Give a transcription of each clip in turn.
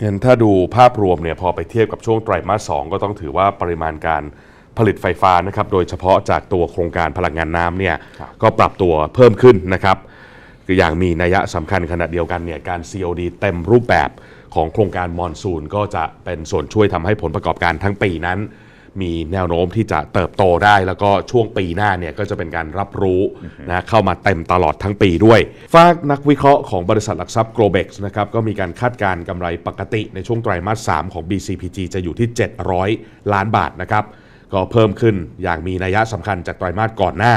เห็นถ้าดูภาพรวมเนี่ยพอไปเทียบกับช่วงไตรมาสสองก็ต้องถือว่าปริมาณการผลิตไฟฟ้านะครับโดยเฉพาะจากตัวโครงการพลังงานน้ำเนี่ยครับก็ปรับตัวเพิ่มขึ้นนะครับคืออย่างมีนัยสำคัญขณะเดียวกันเนี่ยการ COD เต็มรูปแบบของโครงการมอนซูนก็จะเป็นส่วนช่วยทำให้ผลประกอบการทั้งปีนั้น มีแนวโน้มที่จะเติบโตได้ แล้วก็ช่วงปีหน้าเนี่ยก็จะเป็นการรับรู้นะเข้ามาเต็มตลอดทั้งปีด้วยฝากนักวิเคราะห์ของบริษัทหลักทรัพย์ Globex นะครับก็มีการคาดการณ์กำไรปกติในช่วงไตรมาส 3 ของ BCPG จะอยู่ที่ 700 ล้านบาทนะครับก็เพิ่มขึ้นอย่างมีนัยสำคัญจากไตรมาสก่อนหน้า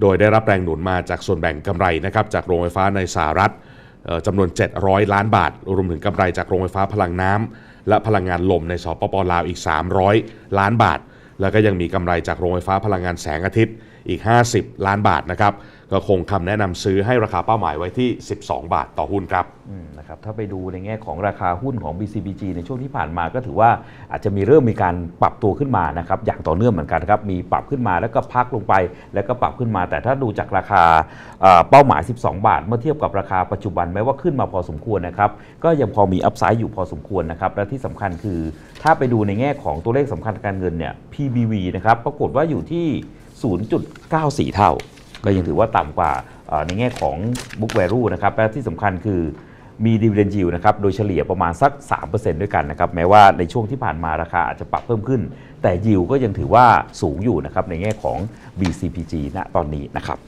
โดยได้รับแรงหนุนมาจากส่วนแบ่งกำไรนะครับจากโรงไฟฟ้าในสหรัฐเอ่อ จำนวน 700 ล้านบาท รวมถึงกำไรจากโรงไฟฟ้าพลังน้ำและพลังงานลมในสปปลาวอีก 300 ล้านบาท แล้วก็ยังมีกำไรจากโรงไฟฟ้าพลังงานแสงอาทิตย์อีก 50 ล้านบาทนะครับ ก็คงคำแนะนำซื้อให้ราคาเป้าหมายไว้ที่ 12 บาทต่อหุ้นครับนะครับถ้าไปดูในแง่ของราคาหุ้นของ BCBG ในช่วงที่ผ่านมาก็ถือว่าอาจจะมีเริ่มมีการปรับตัวขึ้นมานะครับอย่างต่อเนื่องเหมือนกันครับมีปรับขึ้นมาแล้วก็พักลงไป แล้วก็ปรับขึ้นมา แต่ถ้าดูจากราคาเป้าหมาย 12 บาท เมื่อเทียบกับราคาปัจจุบันแม้ว่าขึ้นมาพอสมควรนะครับก็ยังพอมีอัพไซด์อยู่พอสมควรนะครับและที่สำคัญคือ ถ้าไปดูในแง่ของตัวเลขสำคัญการเงินเนี่ย PBV นะครับปรากฏว่าอยู่ที่ 0.94 เท่า ก็ยังถือว่าต่ำกว่าในแง่ของ book value นะครับและที่สำคัญคือมี dividend yield นะครับ โดยเฉลี่ยประมาณสัก 3%ด้วยกันนะครับ แม้ว่าในช่วงที่ผ่านมาราคาอาจจะปรับเพิ่มขึ้น แต่ yield ก็ยังถือว่าสูงอยู่นะครับในแง่ของ BCPG ณตอนนี้นะครับ